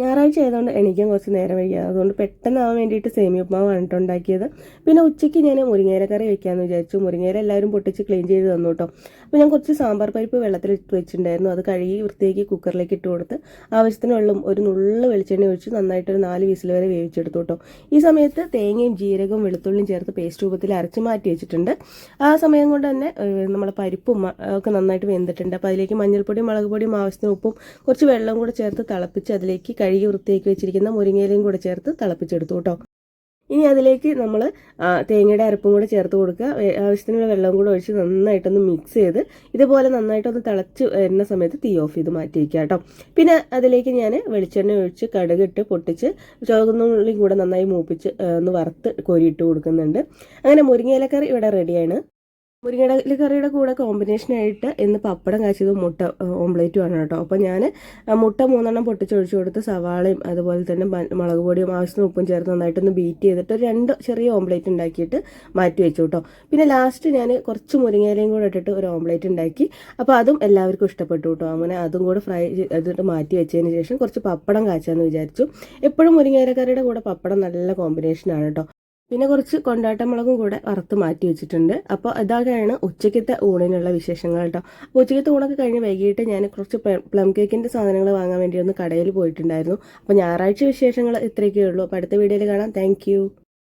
ഞായറാഴ്ച ആയതുകൊണ്ട് എണീക്കാൻ കുറച്ച് നേരം വൈകിയത് അതുകൊണ്ട് പെട്ടെന്നാവാൻ വേണ്ടിയിട്ട് സേമിയ ഉപ്മാവാണ് വന്നിട്ടുണ്ടാക്കിയത് പിന്നെ ഉച്ചയ്ക്ക് ഞാൻ മുരിങ്ങയില കറി വെക്കാമെന്ന് വിചാരിച്ചു. മുരിങ്ങയില എല്ലാവരും പൊട്ടിച്ച് ക്ലീൻ ചെയ്ത് തന്നു കേട്ടോ. അപ്പോൾ ഞാൻ കുറച്ച് സാമ്പാർ പരിപ്പ് വെള്ളത്തിൽ ഇട്ട് വെച്ചിട്ടുണ്ടായിരുന്നു. അത് കഴുകി വൃത്തിയാക്കി കുക്കറിലേക്ക് ഇട്ട് കൊടുത്ത് ആവശ്യത്തിന് വെള്ളം ഒരു നുള്ള വെളിച്ചെണ്ണ ഒഴിച്ച് നന്നായിട്ടൊരു നാല് വിസിൽ വരെ വേവിച്ചെടുത്തു കേട്ടോ. ഈ സമയത്ത് തേങ്ങയും ജീരകവും വെളുത്തുള്ളിയും ചേർത്ത് പേസ്റ്റ് രൂപത്തിൽ അരച്ച് മാറ്റി വെച്ചിട്ടുണ്ട്. ആ സമയം കൊണ്ട് തന്നെ നമ്മളെ പരിപ്പും ഒക്കെ നന്നായിട്ട് വെന്തിട്ടുണ്ട്. അപ്പോൾ അതിലേക്ക് മഞ്ഞൾപ്പൊടിയും മുളക് പൊടിയും ആവശ്യത്തിന് ഉപ്പും കുറച്ച് വെള്ളം കൂടെ ചേർത്ത് തിളപ്പിച്ച് അതിലേക്ക് കഴുകി വൃത്തിയാക്കി വെച്ചിരിക്കുന്ന മുരിങ്ങയിലയും കൂടെ ചേർത്ത് തിളപ്പിച്ചെടുത്തു കേട്ടോ. ഇനി അതിലേക്ക് നമ്മൾ തേങ്ങയുടെ അരപ്പും കൂടെ ചേർത്ത് കൊടുക്കുക. ആവശ്യത്തിനുള്ള വെള്ളവും കൂടെ ഒഴിച്ച് നന്നായിട്ടൊന്ന് മിക്സ് ചെയ്ത് ഇതുപോലെ നന്നായിട്ടൊന്ന് തിളച്ച് വരുന്ന സമയത്ത് തീ ഓഫ് ചെയ്ത് മാറ്റി വയ്ക്കുക കേട്ടോ. പിന്നെ അതിലേക്ക് ഞാൻ വെളിച്ചെണ്ണ ഒഴിച്ച് കടുകിട്ട് പൊട്ടിച്ച് ചുവന്നുള്ളിയും കൂടെ നന്നായി മൂപ്പിച്ച് ഒന്ന് വറുത്ത് കോരിയിട്ട് കൊടുക്കുന്നുണ്ട്. അങ്ങനെ മുരിങ്ങയിലക്കറി ഇവിടെ റെഡിയാണ് മുരിങ്ങയില കറിയുടെ കൂടെ കോമ്പിനേഷനായിട്ട് ഇന്ന് പപ്പടം കാച്ചത് മുട്ട ഓംപ്ലേറ്റും ആണ് കേട്ടോ. അപ്പോൾ ഞാൻ മുട്ട മൂന്നെണ്ണം പൊട്ടിച്ചൊഴിച്ചു കൊടുത്ത് സവാളയും അതുപോലെ തന്നെ മുളക് പൊടിയും ആവശ്യത്തിന് ഉപ്പും ചേർത്ത് നന്നായിട്ടൊന്ന് ബീറ്റ് ചെയ്തിട്ട് രണ്ട് ചെറിയ ഓംപ്ലേറ്റ് ഉണ്ടാക്കിയിട്ട് മാറ്റി വെച്ചു കേട്ടോ. പിന്നെ ലാസ്റ്റ് ഞാൻ കുറച്ച് മുരിങ്ങയിലയും കൂടെ ഇട്ടിട്ട് ഒരു ഓംപ്ലേറ്റ് ഉണ്ടാക്കി. അപ്പോൾ അതും എല്ലാവർക്കും ഇഷ്ടപ്പെട്ടു കേട്ടോ. അങ്ങനെ അതും കൂടെ ഫ്രൈ ചെയ്തിട്ട് മാറ്റി വെച്ചതിന് ശേഷം കുറച്ച് പപ്പടം കാച്ചാന്ന് വിചാരിച്ചു. എപ്പോഴും മുരിങ്ങയില കറിയുടെ കൂടെ പപ്പടം നല്ല കോമ്പിനേഷനാണ് കേട്ടോ. പിന്നെ കുറച്ച് കൊണ്ടാട്ടമുളകും കൂടെ വറുത്ത് മാറ്റി വെച്ചിട്ടുണ്ട്. അപ്പോൾ ഇതൊക്കെയാണ് ഉച്ചയ്ക്കത്തെ ഊണിനുള്ള വിശേഷങ്ങൾ കേട്ടോ. അപ്പോൾ ഉച്ചയ്ക്കത്തെ ഊണൊക്കെ കഴിഞ്ഞ് വൈകിട്ട് ഞാൻ കുറച്ച് പ്ലം കേക്കിന്റെ സാധനങ്ങൾ വാങ്ങാൻ വേണ്ടി ഒന്ന് കടയിൽ പോയിട്ടുണ്ടായിരുന്നു. അപ്പോൾ ഞായറാഴ്ച വിശേഷങ്ങൾ ഇത്രയൊക്കെ ഉള്ളൂ. അപ്പോൾ അടുത്ത വീഡിയോയിൽ കാണാം. താങ്ക്